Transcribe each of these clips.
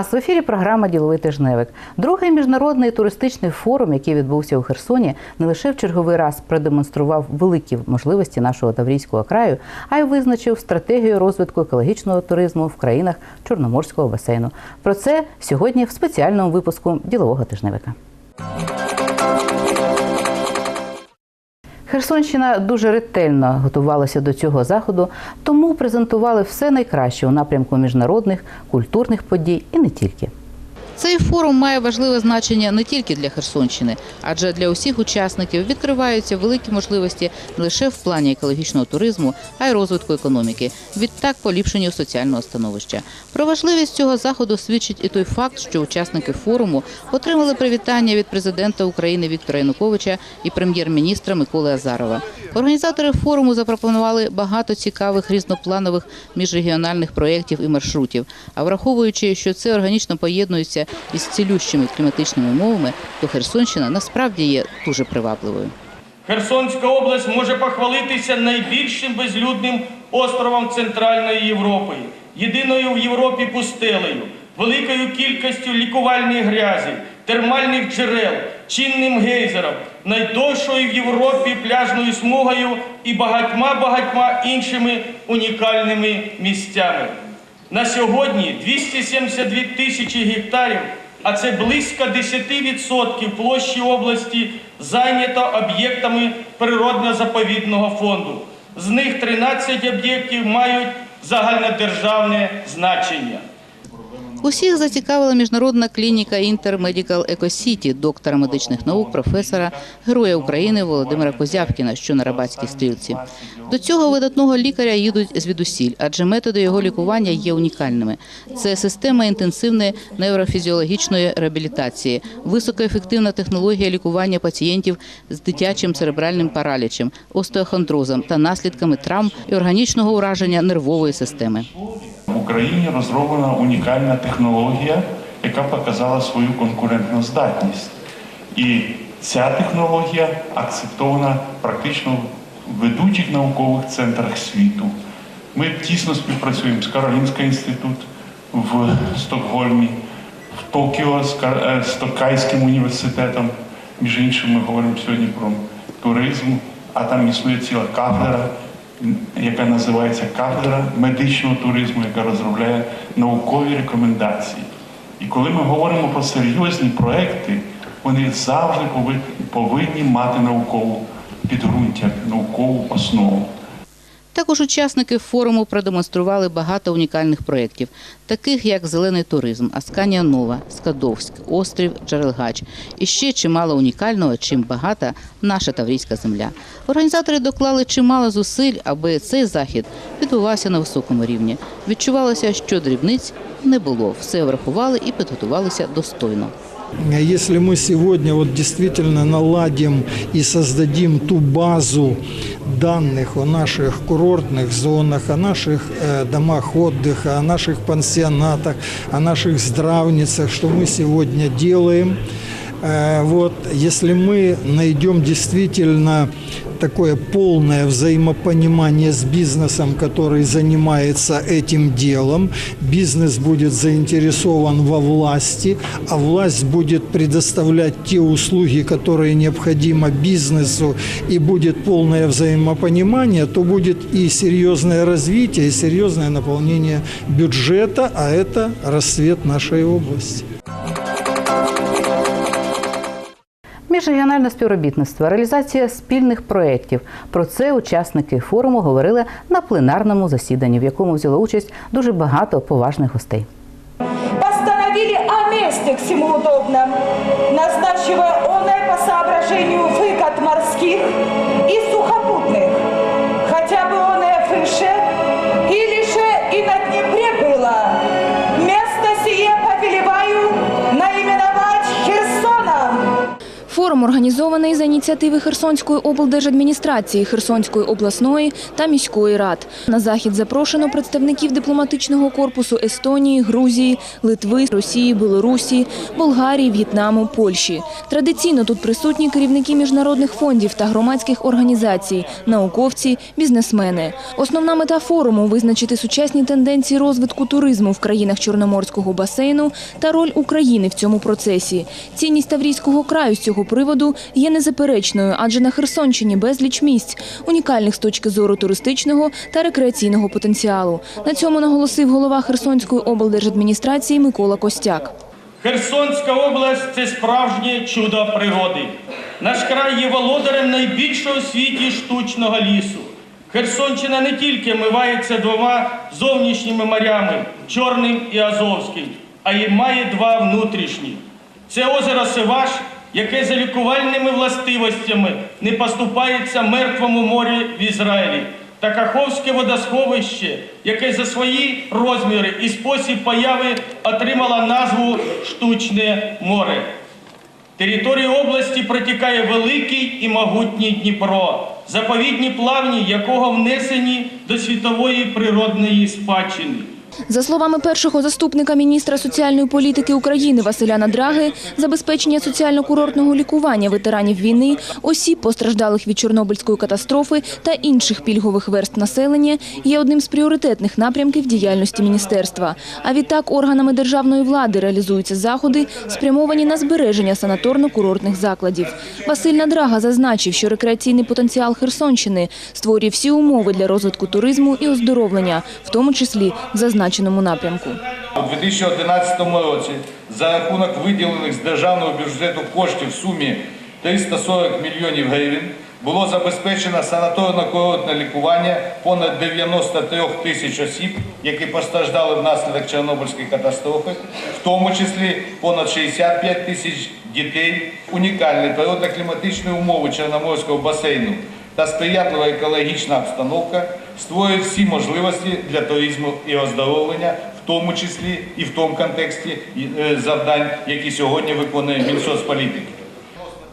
Вас в ефірі. Програма Діловий тижневик. Другий міжнародний туристичний форум, який відбувся у Херсоні, не лише в черговий раз продемонстрував великі можливості нашого Таврійського краю, а й визначив стратегію розвитку екологічного туризму в країнах Чорноморського басейну. Про це сьогодні в спеціальному випуску ділового тижневика. Херсонщина дуже ретельно готувалася до цього заходу, тому презентували все найкраще у напрямку міжнародних культурних подій і не тільки. Цей форум має важливе значення не тільки для Херсонщини, адже для усіх учасників відкриваються великі можливості не лише в плані екологічного туризму, а й розвитку економіки, відтак поліпшенню соціального становища. Про важливість цього заходу свідчить і той факт, що учасники форуму отримали привітання від президента України Віктора Януковича і прем'єр-міністра Миколи Азарова. Організатори форуму запропонували багато цікавих різнопланових міжрегіональних проєктів і маршрутів. А враховуючи, що це органічно поєднується із цілющими кліматичними умовами, то Херсонщина насправді є дуже привабливою. Херсонська область може похвалитися найбільшим безлюдним островом Центральної Європи, єдиною в Європі пустелею, великою кількістю лікувальних грязів, термальних джерел, чинним гейзером, найдовшою в Європі пляжною смугою і багатьма-багатьма іншими унікальними місцями. На сьогодні 272 тисячі гектарів, а це близько 10% площі області, зайнято об'єктами природно-заповідного фонду. З них 13 об'єктів мають загальнодержавне значення. Усіх зацікавила міжнародна клініка Інтермедікал Екосіті доктора медичних наук, професора, героя України Володимира Козявкіна, що на Рабатській стрілці. До цього видатного лікаря їдуть звідусіль, адже методи його лікування є унікальними. Це система інтенсивної неврофізіологічної реабілітації, високоефективна технологія лікування пацієнтів з дитячим церебральним паралічем, остеохондрозом та наслідками травм і органічного ураження нервової системи. Україні розроблена унікальна технологія, яка показала свою конкурентну здатність. І ця технологія акцептована практично в ведучих наукових центрах світу. Ми тісно співпрацюємо з Каролінським інститут в Стокгольмі, в Токіо е, з Токайським університетом. Між іншим, ми говоримо сьогодні про туризм, а там існує ціла кафедра яка називається кафедра медичного туризму, яка розробляє наукові рекомендації. І коли ми говоримо про серйозні проекти, вони завжди повинні, мати наукову підґрунтя, наукову основу. Також учасники форуму продемонстрували багато унікальних проєктів, таких як зелений туризм, Асканія Нова, Скадовськ, острів Джерелгач. І ще чимало унікального, чим багата наша Таврійська земля. Організатори доклали чимало зусиль, аби цей захід відбувався на високому рівні. Відчувалося, що дрібниць не було. Все врахували і підготувалися достойно. Если мы сегодня вот действительно наладим и создадим ту базу данных о наших курортных зонах, о наших э, домах отдыха, о наших пансионатах, о наших здравницах, что мы сегодня делаем, э, вот, если мы найдем действительно такое полное взаимопонимание с бизнесом, который занимается этим делом. Бизнес будет заинтересован во власти, а власть будет предоставлять те услуги, которые необходимы бизнесу, и будет полное взаимопонимание, то будет и серьезное развитие, и серьезное наполнение бюджета, а это расцвет нашей области. Міжрегіональне співробітництво, реалізація спільних проєктів. Про це учасники форуму говорили на пленарному засіданні, в якому взяло участь дуже багато поважних гостей. Постановили о месте всему удобно, назначивая оне по соображению Форум організований за ініціативи Херсонської облдержадміністрації, Херсонської обласної та міської рад. На захід запрошено представників дипломатичного корпусу Естонії, Грузії, Литви, Росії, Білорусі, Болгарії, В'єтнаму, Польщі. Традиційно тут присутні керівники міжнародних фондів та громадських організацій, науковці, бізнесмени. Основна мета форуму – визначити сучасні тенденції розвитку туризму в країнах Чорноморського басейну та роль України в цьому процесі. Цінність Таврійського краю з цього приводу є незаперечною, адже на Херсонщині безліч місць, унікальних з точки зору туристичного та рекреаційного потенціалу. На цьому наголосив голова Херсонської облдержадміністрації Микола Костяк. Херсонська область це справжнє чудо природи. Наш край є володарем найбільшого у світі штучного лісу. Херсонщина не тільки мивається двома зовнішніми морями Чорним і Азовським, а й має два внутрішні. Це озеро Севаш, яке за лікувальними властивостями не поступається мертвому морю в Ізраїлі, та Каховське водосховище, яке за свої розміри і спосіб появи отримало назву Штучне море. Територію області протікає великий і могутній Дніпро, заповідні плавні якого внесені до світової природної спадщини. За словами першого заступника міністра соціальної політики України Василя Надраги, забезпечення соціально-курортного лікування ветеранів війни, осіб, постраждалих від Чорнобильської катастрофи та інших пільгових верст населення є одним з пріоритетних напрямків діяльності міністерства. А відтак органами державної влади реалізуються заходи, спрямовані на збереження санаторно-курортних закладів. Василь Надрага зазначив, що рекреаційний потенціал Херсонщини створює всі умови для розвитку туризму і оздоровлення, в тому числі в зазначеному напрямку. У 2011 році за рахунок виділених з державного бюджету коштів в сумі 340 мільйонів гривень було забезпечено санаторно-курортне лікування понад 93 тисяч осіб, які постраждали внаслідок Чорнобильської катастрофи, в тому числі понад 65 тисяч дітей. Унікальні природно-кліматичні умови Чорноморського басейну та сприятлива екологічна обстановка створюють всі можливості для туризму і оздоровлення, в тому числі і в тому контексті е, завдань, які сьогодні виконує Мінсоцполітики.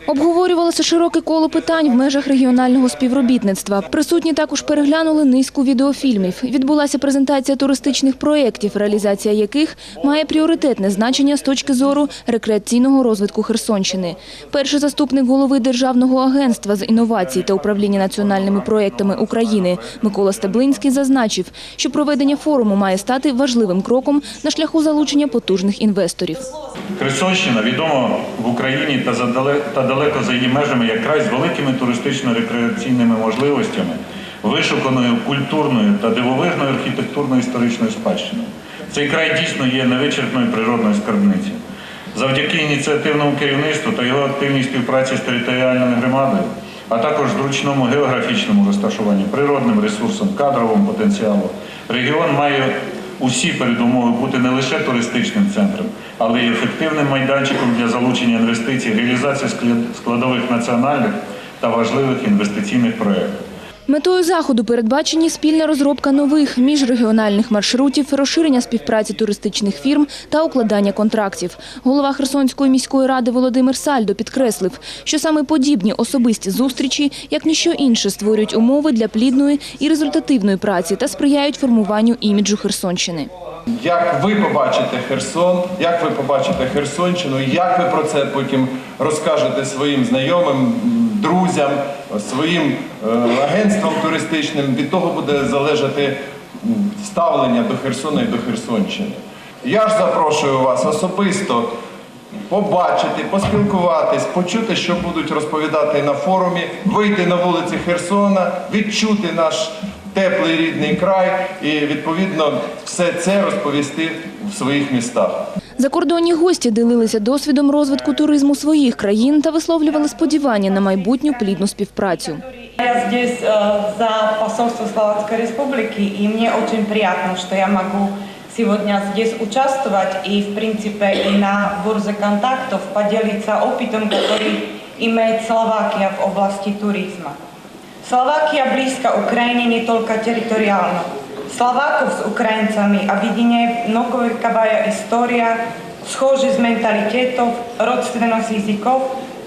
Обговорювалося широке коло питань в межах регіонального співробітництва. Присутні також переглянули низку відеофільмів. Відбулася презентація туристичних проєктів, реалізація яких має пріоритетне значення з точки зору рекреаційного розвитку Херсонщини. Перший заступник голови Державного агентства з інновацій та управління національними проєктами України Микола Стеблинський зазначив, що проведення форуму має стати важливим кроком на шляху залучення потужних інвесторів. Херсонщина відома в Україні та, та далеко за її межами як край з великими туристично-рекреаційними можливостями, вишуканою культурною та дивовижною архітектурно-історичною спадщиною. Цей край дійсно є невичерпною природною скарбницею. Завдяки ініціативному керівництву та його активній співпраці з територіальною громадою, а також зручному географічному розташуванню, природним ресурсам, кадровому потенціалу, регіон має усі передумови бути не лише туристичним центром, але й ефективним майданчиком для залучення інвестицій, реалізації склад- складових національних та важливих інвестиційних проєктів. Метою заходу передбачені спільна розробка нових міжрегіональних маршрутів, розширення співпраці туристичних фірм та укладання контрактів. Голова Херсонської міської ради Володимир Сальдо підкреслив, що саме подібні особисті зустрічі, як ніщо інше, створюють умови для плідної і результативної праці та сприяють формуванню іміджу Херсонщини. Як ви побачите Херсон, як ви побачите Херсонщину, як ви про це потім розкажете своїм знайомим, друзям, своїм е, агентствам туристичним, від того буде залежати ставлення до Херсона і до Херсонщини. Я ж запрошую вас особисто побачити, поспілкуватись, почути, що будуть розповідати на форумі, вийти на вулиці Херсона, відчути наш теплий рідний край і відповідно все це розповісти в своїх містах. Закордонні гості ділилися досвідом розвитку туризму своїх країн та висловлювали сподівання на майбутню плідну співпрацю. Я здесь э, за посольство Словацкой Республики, и мне очень приятно, что я могу сегодня здесь участвовать и, в принципе, и на бурзе контактов поделиться опытом, который имеет Словакия в области туризма. Словакия близко Украине не только территориально. Словаков с украинцами объединяет многовековая история, схожесть менталитетов, родственность языков,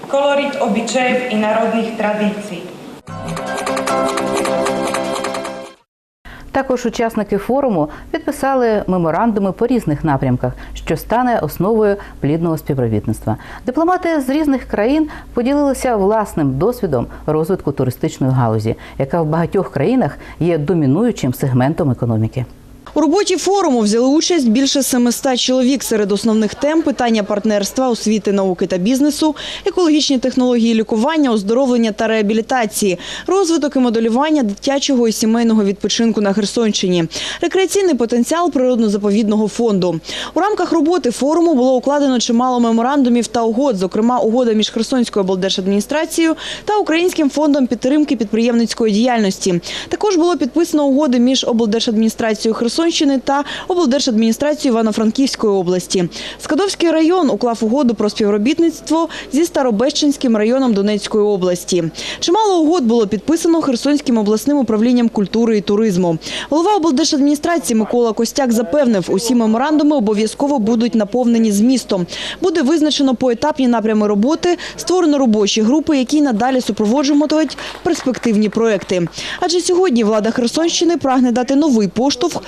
kolorit obyčajev i národných tradícií. Також учасники форуму підписали меморандуми по різних напрямках, що стане основою плідного співробітництва. Дипломати з різних країн поділилися власним досвідом розвитку туристичної галузі, яка в багатьох країнах є домінуючим сегментом економіки. У роботі форуму взяли участь більше 700 чоловік. Серед основних тем – питання партнерства, освіти, науки та бізнесу, екологічні технології лікування, оздоровлення та реабілітації, розвиток і моделювання дитячого і сімейного відпочинку на Херсонщині, рекреаційний потенціал природно-заповідного фонду. У рамках роботи форуму було укладено чимало меморандумів та угод, зокрема угода між Херсонською облдержадміністрацією та Українським фондом підтримки підприємницької діяльності. Також було підписано угоди між облдержадміністрацією Херсонщини та облдержадміністрацією Івано-Франківської області. Скадовський район уклав угоду про співробітництво зі Старобещенським районом Донецької області. Чимало угод було підписано Херсонським обласним управлінням культури і туризму. Голова облдержадміністрації Микола Костяк запевнив, усі меморандуми обов'язково будуть наповнені змістом. Буде визначено поетапні напрями роботи, створено робочі групи, які надалі супроводжуватимуть перспективні проекти. Адже сьогодні влада Херсонщини прагне дати новий поштовх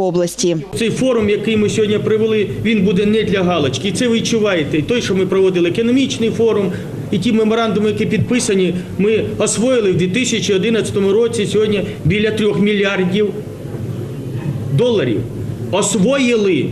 області. Цей форум, який ми сьогодні привели, він буде не для галочки. І це ви відчуваєте. Той, що ми проводили економічний форум, і ті меморандуми, які підписані, ми освоїли в 2011 році сьогодні біля трьох мільярдів доларів. Освоїли.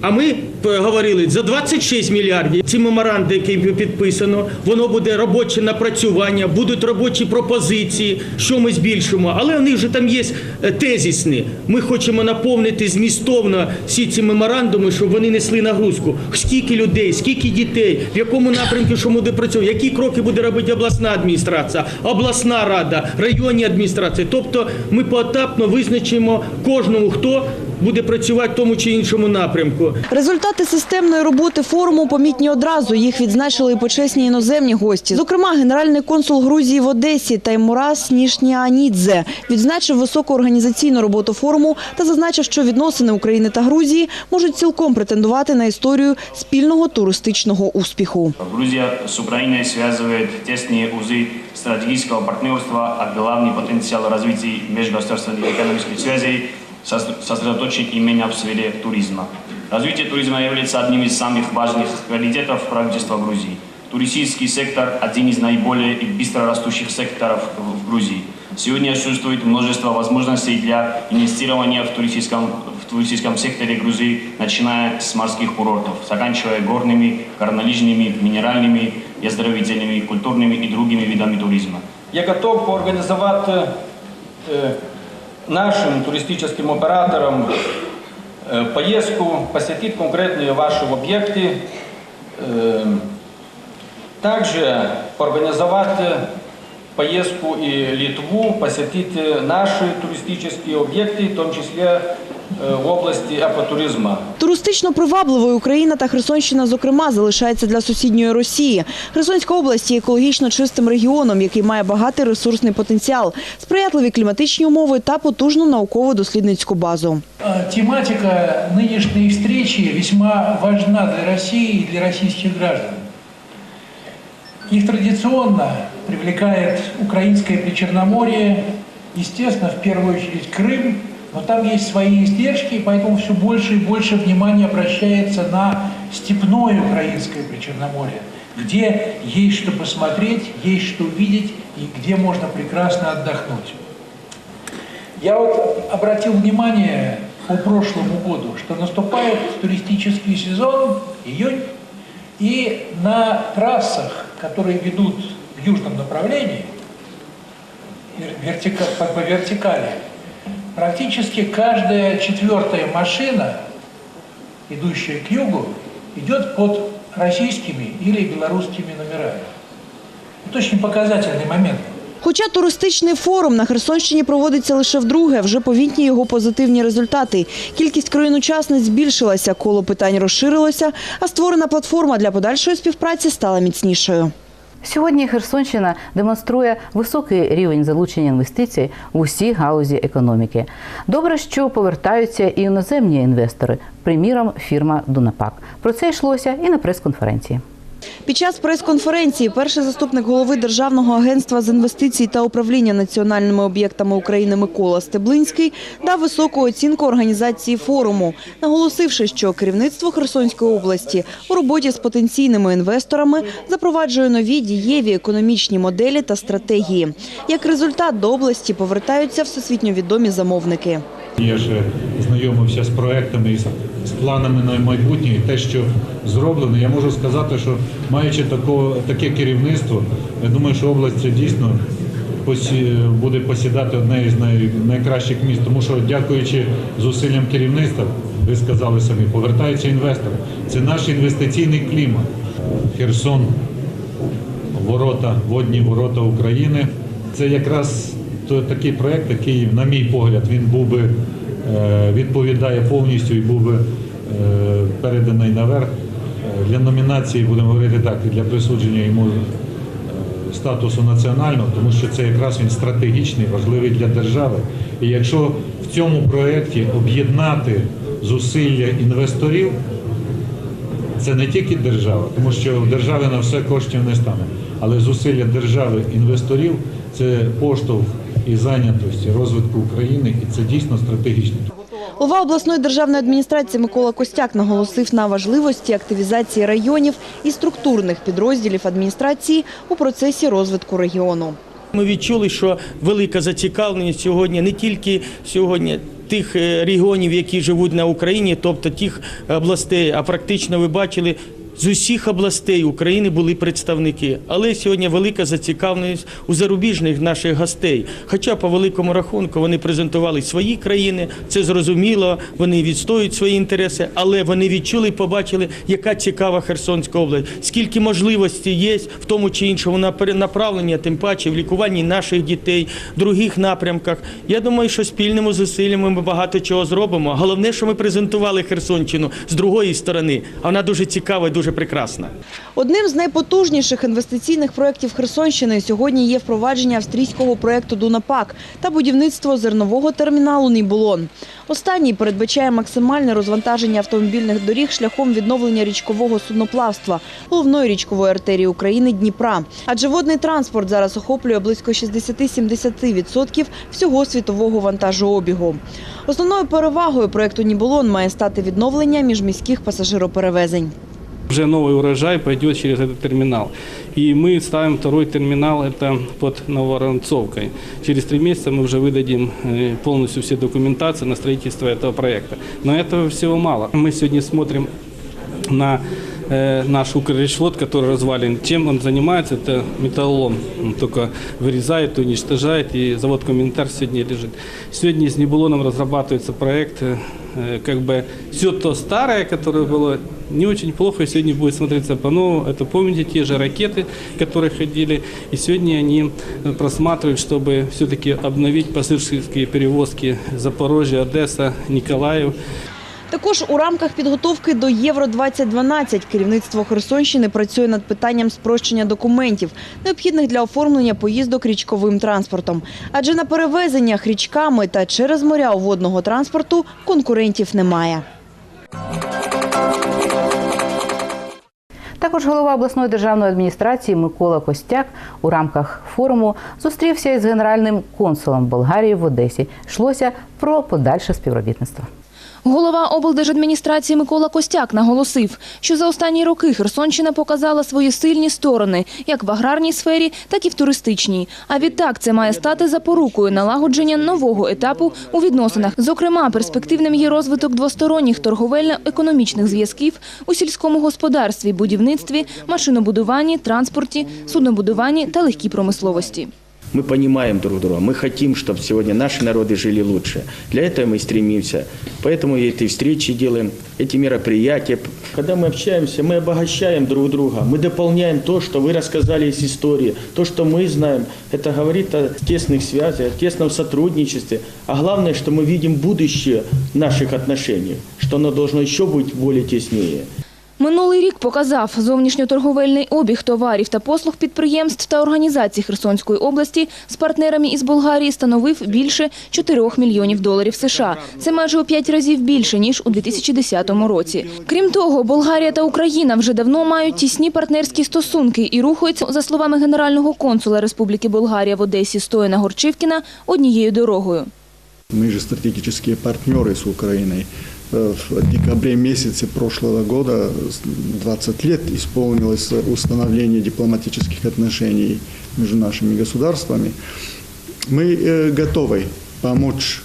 А ми говорили за 26 мільярдів. Ці меморанди, які підписано, воно буде робоче напрацювання, будуть робочі пропозиції, що ми збільшимо. Але вони вже там є е, тезисні. Ми хочемо наповнити змістовно всі ці меморандуми, щоб вони несли нагрузку. Скільки людей, скільки дітей, в якому напрямку що буде працювати, які кроки буде робити обласна адміністрація, обласна рада, районні адміністрації. Тобто ми поетапно визначимо кожному, хто буде працювати в тому чи іншому напрямку. Результати системної роботи форуму помітні одразу. Їх відзначили і почесні іноземні гості. Зокрема, генеральний консул Грузії в Одесі Таймурас Нішніанідзе відзначив високу організаційну роботу форуму та зазначив, що відносини України та Грузії можуть цілком претендувати на історію спільного туристичного успіху. Грузия с Украиной связывает тесные узы стратегического партнерства, а главный потенциал развития межгосударственных экономических связей сос- сосредоточен именно в сфере туризма. Развитие туризма является одним из самых важных приоритетов правительства Грузии. Туристический сектор – один из наиболее быстро растущих секторов в Грузии. Сегодня существует множество возможностей для инвестирования в туристическом, в туристическом секторе Грузии, начиная с морских курортов, заканчивая горными, горнолыжными, минеральными, оздоровительными, культурными и другими видами туризма. Я готов поорганизовать э, нашим туристическим операторам э, поездку, посетить конкретные ваши объекты, э, также организовать поездку и Литву, посетить э, наши туристические объекты, в том числе э, в области экотуризма. Туристично привабливою Україна та Херсонщина, зокрема, залишається для сусідньої Росії. Херсонська область є екологічно чистим регіоном, який має багатий ресурсний потенціал, сприятливі кліматичні умови та потужну науково-дослідницьку базу. А, Тематика нынешней встречи весьма важна для России и для российских граждан. Их традиционно привлекает украинское Причерноморье, естественно, в первую очередь Крым, Но там есть свои издержки, и поэтому все больше и больше внимания обращается на степное украинское Причерноморье, где есть что посмотреть, есть что увидеть и где можно прекрасно отдохнуть. Я вот обратил внимание по прошлому году, что наступает туристический сезон, июнь, и на трассах, которые ведут в южном направлении, вер- вертика- по, по вертикали, практически каждая четвертая машина, идущая к югу, идет под российскими или белорусскими номерами. Это очень показательный момент. Хоча туристичний форум на Херсонщині проводиться лише вдруге, вже повітні його позитивні результати. Кількість країн-учасниць збільшилася, коло питань розширилося, а створена платформа для подальшої співпраці стала міцнішою. Сьогодні Херсонщина демонструє високий рівень залучення інвестицій в усі галузі економіки. Добре, що повертаються і іноземні інвестори, приміром, фірма Дунапак. Про це йшлося і на прес-конференції. Під час прес-конференції перший заступник голови Державного агентства з інвестицій та управління національними об'єктами України Микола Стеблинський дав високу оцінку організації форуму, наголосивши, що керівництво Херсонської області у роботі з потенційними інвесторами запроваджує нові дієві економічні моделі та стратегії. Як результат до області повертаються всесвітньо відомі замовники. Я ще знайомився з проектами і з- планами на майбутнє, і те, що зроблено. Я можу сказати, що маючи такого, таке керівництво, я думаю, що область це дійсно буде посідати одне із най, найкращих міст. Тому що, дякуючи зусиллям керівництва, ви сказали самі, повертаються інвестори. Це наш інвестиційний клімат. Херсон ворота, водні ворота України. Це якраз то- такий проект, який, на мій погляд, він був би е, відповідає повністю і був би е, переданий наверх для номінації, будемо говорити так, і для присудження йому е, статусу національного, тому що це якраз він стратегічний, важливий для держави. І якщо в цьому проєкті об'єднати зусилля інвесторів, це не тільки держава, тому що у держави на все коштів не стане, але зусилля держави інвесторів це поштовх і зайнятості розвитку України, і це дійсно стратегічно. Голова обласної державної адміністрації Микола Костяк наголосив на важливості активізації районів і структурних підрозділів адміністрації у процесі розвитку регіону. Ми відчули, що велика зацікавленість сьогодні не тільки сьогодні тих е, регіонів, які живуть на Україні, тобто тих областей, а практично ви бачили. З усіх областей України були представники, але сьогодні велика зацікавленість у зарубіжних наших гостей. Хоча по великому рахунку вони презентували свої країни, це зрозуміло, вони відстоюють свої інтереси, але вони відчули побачили, яка цікава Херсонська область, скільки можливостей є в тому чи іншому напр- направленні, тим паче в лікуванні наших дітей, других напрямках. Я думаю, що спільними зусиллями ми багато чого зробимо. Головне, що ми презентували Херсонщину з другої сторони. Вона дуже цікава і дуже прекрасна. Одним з найпотужніших інвестиційних проєктів Херсонщини сьогодні є впровадження австрійського проєкту «Дунапак» та будівництво зернового терміналу «Нібулон». Останній передбачає максимальне розвантаження автомобільних доріг шляхом відновлення річкового судноплавства, головної річкової артерії України Дніпра. Адже водний транспорт зараз охоплює близько 60-70% всього світового вантажообігу. Основною перевагою проєкту «Нібулон» має стати відновлення міжміських пасажироперевезень. Уже новый урожай пойдет через этот терминал. И мы ставим второй терминал, это под Новоронцовкой. Через три месяца мы уже выдадим э, полностью все документации на строительство этого проекта. Но этого всего мало. Мы сегодня смотрим на э, наш Укррешлот, который развален. Чем он занимается? Это металлолом. Он только вырезает, уничтожает, и завод Комментар сегодня лежит. Сегодня с Небулоном разрабатывается проект, э, как бы все то старое, которое было не очень плохо, сегодня будет смотреться по-новому. Это, помните, те же ракеты, которые ходили, и сегодня они э, просматривают, чтобы все-таки обновить пассажирские перевозки Запорожье, Одесса, Николаев. Також у рамках підготовки до Євро-2012 керівництво Херсонщини працює над питанням спрощення документів, необхідних для оформлення поїздок річковим транспортом. Адже на перевезеннях річками та через моря у водного транспорту конкурентів немає. Також голова обласної державної адміністрації Микола Костяк у рамках форуму зустрівся із генеральним консулом Болгарії в Одесі. Йшлося про подальше співробітництво. Голова облдержадміністрації Микола Костяк наголосив, що за останні роки Херсонщина показала свої сильні сторони як в аграрній сфері, так і в туристичній. А відтак це має стати запорукою налагодження нового етапу у відносинах. Зокрема, перспективним є розвиток двосторонніх торговельно-економічних зв'язків у сільському господарстві, будівництві, машинобудуванні, транспорті, суднобудуванні та легкій промисловості. Мы понимаем друг друга, мы хотим, чтобы сегодня наши народы жили лучше. Для этого мы стремимся. Поэтому и эти встречи делаем, эти мероприятия. Когда мы общаемся, мы обогащаем друг друга, мы дополняем то, что вы рассказали из истории, то, что мы знаем. Это говорит о тесных связях, о тесном сотрудничестве. А главное, что мы видим будущее наших отношений, что оно должно еще быть более теснее. Минулий рік показав зовнішньоторговельний обіг товарів та послуг підприємств та організацій Херсонської області з партнерами із Болгарії становив більше 4 мільйонів доларів США. Це майже у 5 разів більше, ніж у 2010 році. Крім того, Болгарія та Україна вже давно мають тісні партнерські стосунки і рухаються, за словами генерального консула Республіки Болгарія в Одесі Стояна Горчивкіна, однією дорогою. Мы же стратегические партнеры с Украиной. В декабре месяце прошлого года с- 20 лет исполнилось установление дипломатических отношений между нашими государствами. Мы э, готовы помочь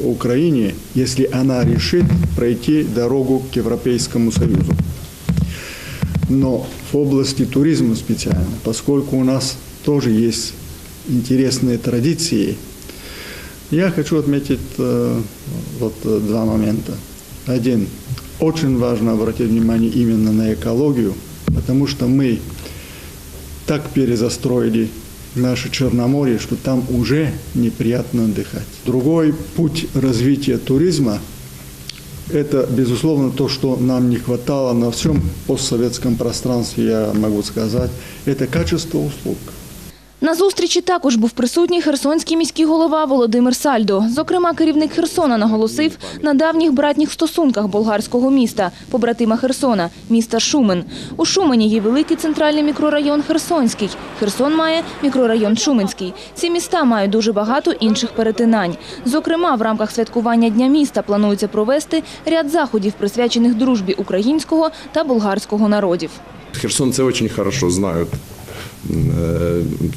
Украине, если она решит пройти дорогу к Европейскому Союзу. Но в области туризма специально, поскольку у нас тоже есть интересные традиции, я хочу отметить э, вот э, два момента. Один. Очень важно обратить внимание именно на экологию, потому что мы так перезастроили наше Черноморье, что там уже неприятно отдыхать. Другой путь развития туризма – это, безусловно, то, что нам не хватало на всем постсоветском пространстве, я могу сказать, это качество услуг. На зустрічі також був присутній херсонський міський голова Володимир Сальдо. Зокрема, керівник Херсона наголосив на давніх братніх стосунках болгарського міста, побратима Херсона, міста Шумен. У Шумені є великий центральний мікрорайон Херсонський. Херсон має мікрорайон Шуменський. Ці міста мають дуже багато інших перетинань. Зокрема, в рамках святкування Дня міста планується провести ряд заходів, присвячених дружбі українського та болгарського народів. Херсонцы очень хорошо знают э,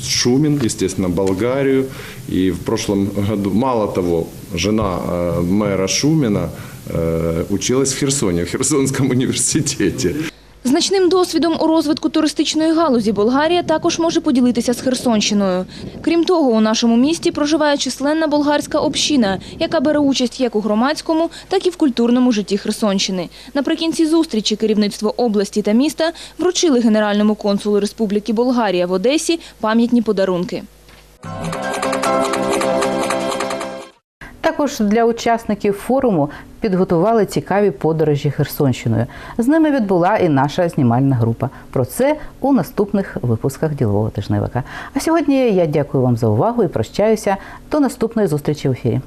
Шумин, естественно, Болгарию. И в прошлом году, мало того, жена э, мэра Шумина э, училась в Херсоне, в Херсонском университете. Значним досвідом у розвитку туристичної галузі Болгарія також може поділитися з Херсонщиною. Крім того, у нашому місті проживає численна болгарська община, яка бере участь як у громадському, так і в культурному житті Херсонщини. Наприкінці зустрічі керівництво області та міста вручили генеральному консулу Республіки Болгарія в Одесі пам'ятні подарунки. Також для учасників форуму підготували цікаві подорожі Херсонщиною. З ними відбула і наша знімальна група. Про це у наступних випусках ділового тижневика. А сьогодні я дякую вам за увагу і прощаюся до наступної зустрічі в ефірі.